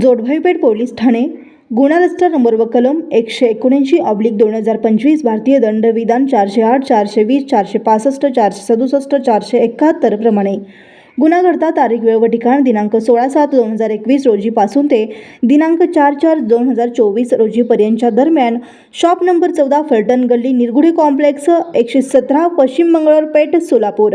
जोडभाईपेठ police Thane गुन्हा रस्ता number व कलम एकशे एकोणऐंशी ऑब्लिक दोन हजार पंचवीस भारतीय दंडविधान चारशे आठ चारशे वीस चारशे पासष्ट चारशे सदुसष्ट चारशे एकाहत्तर प्रमाणे. गुन्हा घडता तारीख वेळ व ठिकाण दिनांक सोळा सात दोन हजार एकवीस रोजीपासून ते दिनांक चार चार दोन हजार चोवीस रोजीपर्यंतच्या दरम्यान. शॉप नंबर चौदा फलटण गल्ली निरगुडे कॉम्प्लेक्स एकशे सतरा पश्चिम मंगळवार पेठ सोलापूर.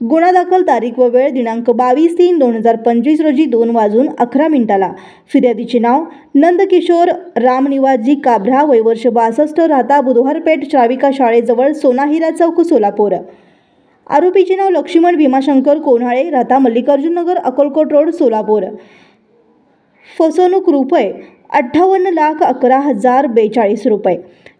गुन्हा दाखल तारीख व वेळ दिनांक बावीस तीन दोन हजार पंचवीस रोजी दोन वाजून अकरा मिनिटाला. फिर्यादीचे नाव नंदकिशोर रामनिवासजी काब्रा वयवर्ष बासष्ट राहता बुधवारपेठ श्राविका शाळेजवळ सोनाहिरा चौक सोलापूर. आरोपीचे नाव लक्ष्मण भीमाशंकर कोन्हाळे राहता मल्लिकार्जुननगर अकोलकोट रोड सोलापूर. फसवणूक रुपये अठ्ठावन्न लाख अकरा हजार बेचाळीस रुपये.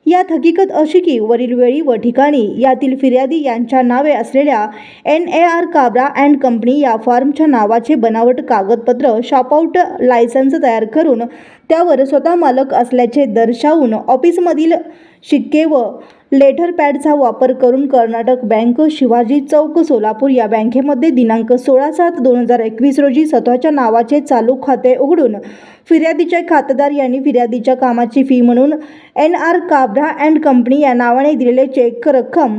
यात हकीकत अशी की वरील वेळी व ठिकाणी यातील फिर्यादी यांच्या नावे असलेल्या N A R Kabra and company या फार्मच्या नावाचे बनावट कागदपत्र शॉपआउट लायसन्स तयार करून त्यावर स्वतः मालक असल्याचे दर्शवून ऑफिसमधील शिक्के व लेटर पॅडचा वापर करून कर्नाटक बँक शिवाजी चौक सोलापूर या बँकेमध्ये दिनांक सोळा सात दोन हजार एकवीस रोजी स्वतःच्या नावाचे चालू खाते उघडून फिर्यादीचे खातेदार यांनी फिर्यादीच्या कामाची फी म्हणून N R Kabra and company या नावाने दिलेले चेक रक्कम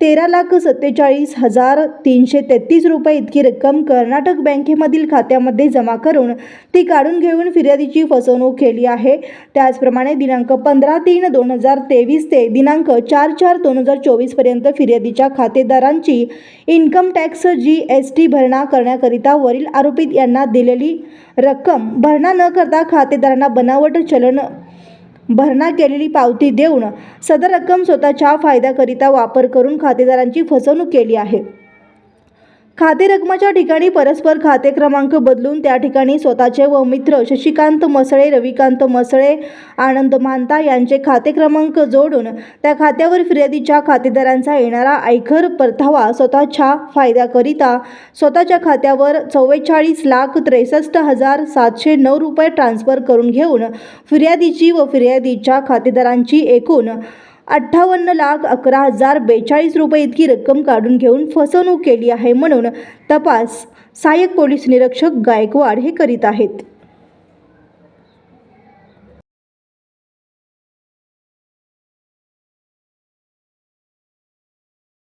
तेरा लाख सत्तेचाळीस हजार तीनशे तेहतीस रुपये इतकी रक्कम कर्नाटक बँकेमधील खात्यामध्ये जमा करून ती काढून घेऊन फिर्यादीची फसवणूक केली आहे. त्याचप्रमाणे दिनांक पंधरा तीन दोन हजार तेवीस ते दिनांक चार चार दोन हजार चोवीसपर्यंत फिर्यादीच्या खातेदारांची income tax G S T भरणा करण्याकरिता वरील आरोपित यांना दिलेली रक्कम भरणा न करता खातेदारांना बनावट चलन भरणा केलेली पावती देऊन सदर रक्कम स्वतःच्या फायद्याकरिता वापर करून खातेदारांची फसवणूक केली आहे. खाते रकमाच्या ठिकाणी परस्पर खाते क्रमांक बदलून त्या ठिकाणी स्वतःचे व मित्र शशिकांत मसळे रविकांत मसळे आनंद मानता यांचे खाते क्रमांक जोडून त्या खात्यावर फिर्यादीच्या खातेदारांचा येणारा आयकर परतावा स्वतःच्या फायद्याकरिता स्वतःच्या खात्यावर चव्वेचाळीस लाख त्रेसष्ट हजार सातशे नऊ रुपये ट्रान्स्फर करून घेऊन फिर्यादीची व फिर्यादीच्या खातेदारांची एकूण अठ्ठावन्न लाख अकरा हजार बेचाळीस रुपये इतकी रक्कम काढून घेऊन फसवणूक केली आहे म्हणून तपास सहाय्यक पोलीस निरीक्षक गायकवाड हे करीत आहेत.